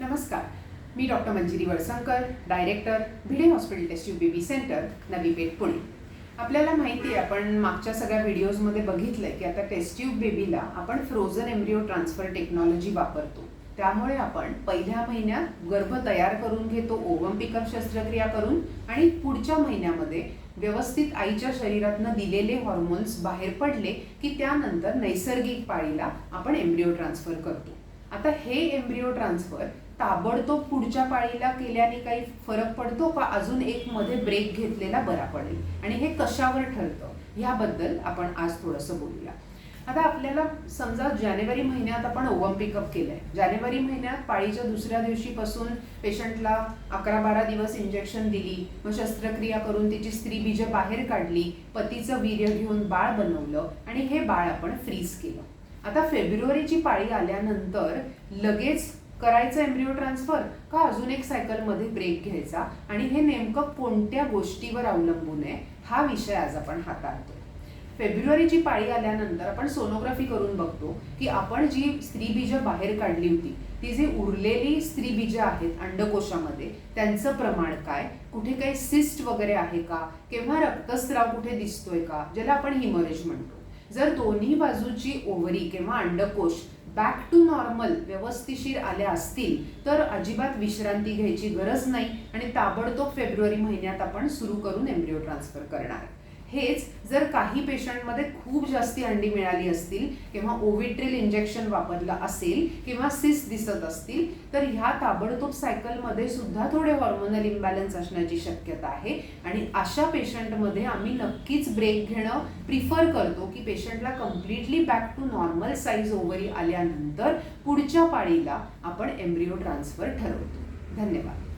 नमस्कार. मी doctor Manjiri Valsankar director Bhide hospital test tube baby centre Navi Peth Pune. आपल्याला माहिती आहे आपण मागच्या सगळ्या व्हिडिओजमध्ये बघितलंय की आता टेस्ट्यूब बेबीला आपण फ्रोझन एम्ब्रिओ ट्रान्सफर टेक्नॉलॉजी वापरतो. त्यामुळे आपण पहिल्या महिन्यात गर्भ तयार करून घेतो ओवम पिकअप शस्त्रक्रिया करून आणि पुढच्या महिन्यामध्ये व्यवस्थित आईच्या शरीरातनं दिलेले हॉर्मोन्स बाहेर पडले की त्यानंतर नैसर्गिक पाळीला आपण एम्ब्रिओ ट्रान्सफर करतो. आता हे एम्ब्रिओ ट्रान्सफर ताबडतोब पुढच्या पाळीला केल्याने काही फरक पडतो का? अजून एक मध्ये ब्रेक घेतलेला बरा पडेल. आणि हे कशावर ठरतं? ह्याबद्दल आपण आज थोडंसं बोलूया. आता आपल्याला समजा जानेवारी महिन्यात आपण ओवम पिकअप केलंय. जानेवारी महिन्यात पाळीच्या दुसऱ्या दिवशीपासून पेशंटला अकरा बारा दिवस इंजेक्शन दिली मग शस्त्रक्रिया करून तिची स्त्री बीज बाहेर काढली पतीचं वीर्य घेऊन बाळ बनवलं आणि हे बाळ आपण फ्रीज केलं. आता फेब्रुवारीची पाळी आल्यानंतर लगेच करायचं एम्ब्रिओ ट्रान्सफर का अजून एक सायकलमध्ये ब्रेक घ्यायचा? आणि हे नेमकं कोणत्या गोष्टीवर अवलंबून आहे? हा विषय आज आपण हाताळतो फेब्रुवारीची पाळी आल्यानंतर आपण सोनोग्राफी करून बघतो की आपण जी स्त्रीबीज बाहेर काढली होती ती जी उरलेली स्त्रीबीज आहेत अंडकोशामध्ये त्यांचं प्रमाण काय? कुठे काही सिस्ट वगैरे आहे का? केव्हा रक्तस्राव कुठे दिसतोय का? ज्याला आपण हिमरेज म्हणतो. जर दोन्ही बाजूची ओव्हरी किंवा अंडकोश बॅक टू नॉर्मल व्यवस्थिशीर आल्या असतील तर अजिबात विश्रांती घ्यायची गरज नाही आणि ताबडतोब फेब्रुवारी महिन्यात आपण सुरू करून एम्ब्रिओ ट्रान्सफर करणार. हेच जर काही पेशंटमध्ये खूप जास्ती अंडी मिळाली असतील किंवा ओविट्रिल इंजेक्शन वापरलं असेल किंवा सिस दिसत असतील तर ह्या ताबडतोब सायकलमध्ये सुद्धा थोडे हॉर्मोनल इम्बॅलन्स असण्याची शक्यता आहे. आणि अशा पेशंटमध्ये आम्ही नक्कीच ब्रेक घेणं प्रिफर करतो की पेशंटला completely back to normal size ovary आल्यानंतर पुढच्या पाळीला आपण एम्ब्रिओ ट्रान्सफर ठरवतो. धन्यवाद.